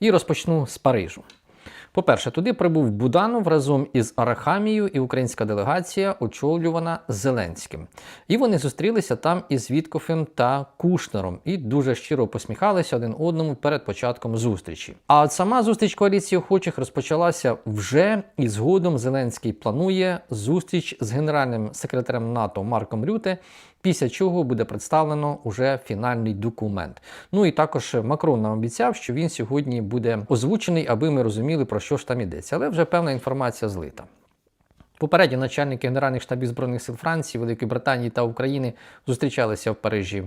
І розпочну з Парижу. По-перше, туди прибув Буданов разом із Арахамією і українська делегація, очолювана Зеленським. І вони зустрілися там із Віткофем та Кушнером і дуже щиро посміхалися один одному перед початком зустрічі. А от сама зустріч коаліції охочих розпочалася вже і згодом Зеленський планує зустріч з генеральним секретарем НАТО Марком Рюте. Після чого буде представлено уже фінальний документ. Ну і також Макрон нам обіцяв, що він сьогодні буде озвучений, аби ми розуміли, про що ж там йдеться. Але вже певна інформація злита. Попередні начальники Генеральних штабів Збройних сил Франції, Великої Британії та України зустрічалися в Парижі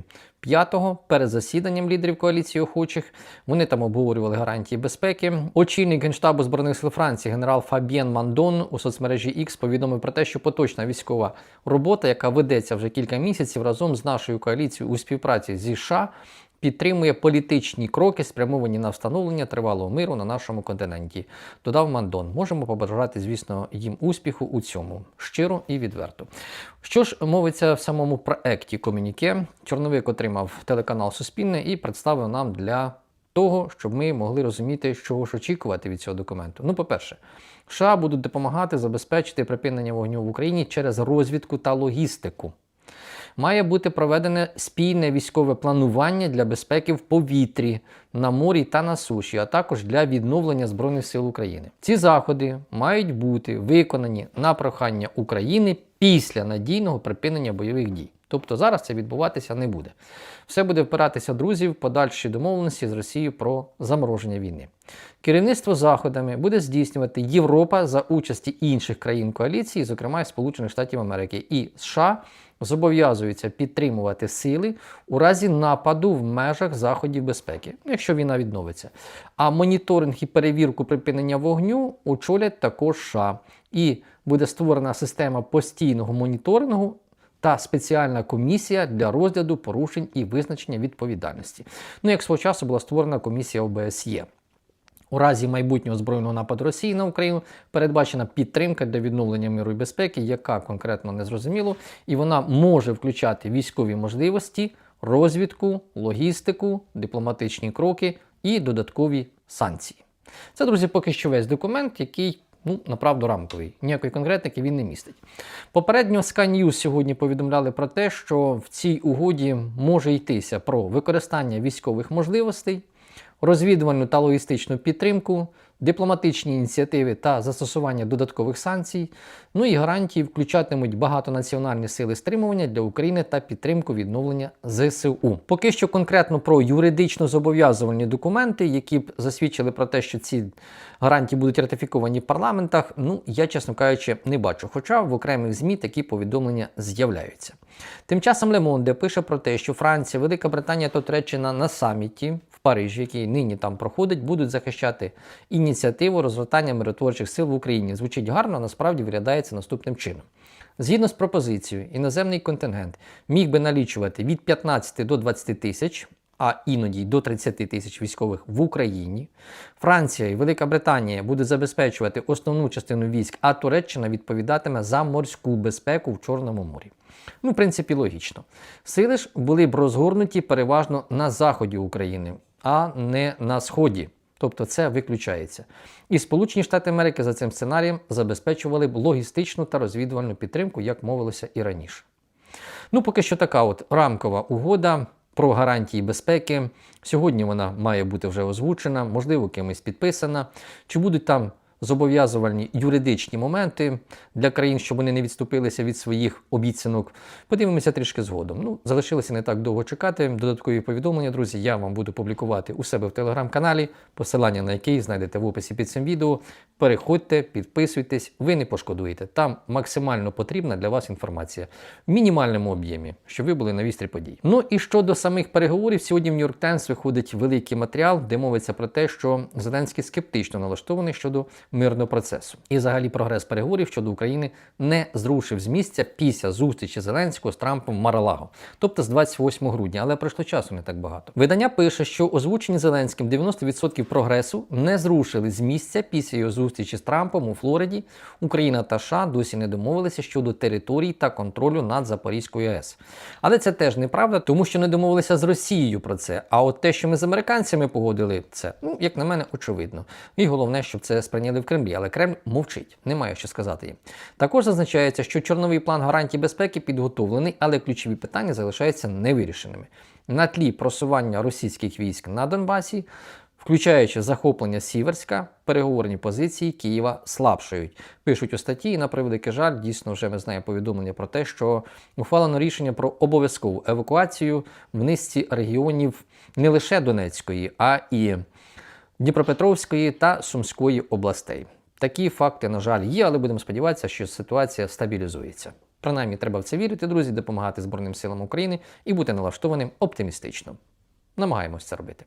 5-го перед засіданням лідерів коаліції охочих. Вони там обговорювали гарантії безпеки. Очільник Генштабу Збройних сил Франції генерал Фабіен Мандон у соцмережі X повідомив про те, що поточна військова робота, яка ведеться вже кілька місяців разом з нашою коаліцією у співпраці зі США, підтримує політичні кроки, спрямовані на встановлення тривалого миру на нашому континенті. Додав Мандон. Можемо побажати, звісно, їм успіху у цьому щиро і відверто. Що ж мовиться в самому проекті комюніке, Чорновик отримав телеканал Суспільне і представив нам для того, щоб ми могли розуміти, чого ж очікувати від цього документу. Ну, по-перше, США будуть допомагати забезпечити припинення вогню в Україні через розвідку та логістику має бути проведене спільне військове планування для безпеки в повітрі, на морі та на суші, а також для відновлення Збройних сил України. Ці заходи мають бути виконані на прохання України після надійного припинення бойових дій. Тобто зараз це відбуватися не буде. Все буде впиратися друзів в подальші домовленості з Росією про замороження війни. Керівництво заходами буде здійснювати Європа за участі інших країн коаліції, зокрема Сполучених Штатів Америки, і США зобов'язуються підтримувати сили у разі нападу в межах заходів безпеки, якщо війна відновиться. А моніторинг і перевірку припинення вогню очолять також США. І буде створена система постійного моніторингу. Та спеціальна комісія для розгляду порушень і визначення відповідальності. Ну, як свого часу була створена комісія ОБСЄ. У разі майбутнього збройного нападу Росії на Україну передбачена підтримка для відновлення миру і безпеки, яка конкретно не зрозуміло, і вона може включати військові можливості, розвідку, логістику, дипломатичні кроки і додаткові санкції. Це, друзі, поки що весь документ, який. Ну, направду рамковий, ніякої конкретики він не містить. Попередньо Sky News сьогодні повідомляли про те, що в цій угоді може йтися про використання військових можливостей, розвідувальну та логістичну підтримку, дипломатичні ініціативи та застосування додаткових санкцій, ну і гарантії включатимуть багатонаціональні сили стримування для України та підтримку відновлення ЗСУ. Поки що конкретно про юридично зобов'язувальні документи, які б засвідчили про те, що ці гарантії будуть ратифіковані в парламентах, ну я, чесно кажучи, не бачу. Хоча в окремих ЗМІ такі повідомлення з'являються. Тим часом Лемонде пише про те, що Франція, Велика Британія та Туреччина на саміті Парижі, який нині там проходить, будуть захищати ініціативу розгортання миротворчих сил в Україні. Звучить гарно, насправді виглядається наступним чином. Згідно з пропозицією, іноземний контингент міг би налічувати від 15 до 20 тисяч, а іноді й до 30 тисяч військових в Україні. Франція і Велика Британія будуть забезпечувати основну частину військ, а Туреччина відповідатиме за морську безпеку в Чорному морі. Ну, в принципі, логічно. Сили ж були б розгорнуті переважно на заході України а не на Сході. Тобто це виключається. І Сполучені Штати Америки за цим сценарієм забезпечували б логістичну та розвідувальну підтримку, як мовилося і раніше. Ну, поки що така от рамкова угода про гарантії безпеки. Сьогодні вона має бути вже озвучена, можливо, кимось підписана. Чи будуть там зобов'язувальні юридичні моменти для країн, щоб вони не відступилися від своїх обіцянок. Подивимося трішки згодом. Ну, залишилося не так довго чекати. Додаткові повідомлення, друзі, я вам буду публікувати у себе в телеграм-каналі, посилання на який знайдете в описі під цим відео. Переходьте, підписуйтесь, ви не пошкодуєте. Там максимально потрібна для вас інформація в мінімальному об'ємі, щоб ви були на вістрі подій. Ну і щодо самих переговорів, сьогодні в Нью-Йорк Таймс виходить великий матеріал, де мовиться про те, що Зеленський скептично налаштований щодо мирного процесу. І взагалі прогрес переговорів щодо України не зрушив з місця після зустрічі Зеленського з Трампом Маралаго, тобто з 28 грудня, але пройшло часу не так багато. Видання пише, що озвучені Зеленським 90% прогресу не зрушили з місця після його зустрічі з Трампом у Флориді. Україна та США досі не домовилися щодо територій та контролю над Запорізькою АЕС. Але це теж неправда, тому що не домовилися з Росією про це. А от те, що ми з американцями погодили це, ну як на мене, очевидно. І головне, щоб це сприйняли в Кремлі. Але Кремль мовчить, немає що сказати їм. Також зазначається, що чорновий план гарантій безпеки підготовлений, але ключові питання залишаються невирішеними. На тлі просування російських військ на Донбасі, включаючи захоплення Сіверська, переговорні позиції Києва слабшають. Пишуть у статті, і на превеликий жаль, дійсно вже ми знаємо повідомлення про те, що ухвалено рішення про обов'язкову евакуацію в низці регіонів не лише Донецької, а і Дніпропетровської та Сумської областей. Такі факти, на жаль, є, але будемо сподіватися, що ситуація стабілізується. Принаймні, треба в це вірити, друзі, допомагати Збройним силам України і бути налаштованим оптимістично. Намагаємось це робити.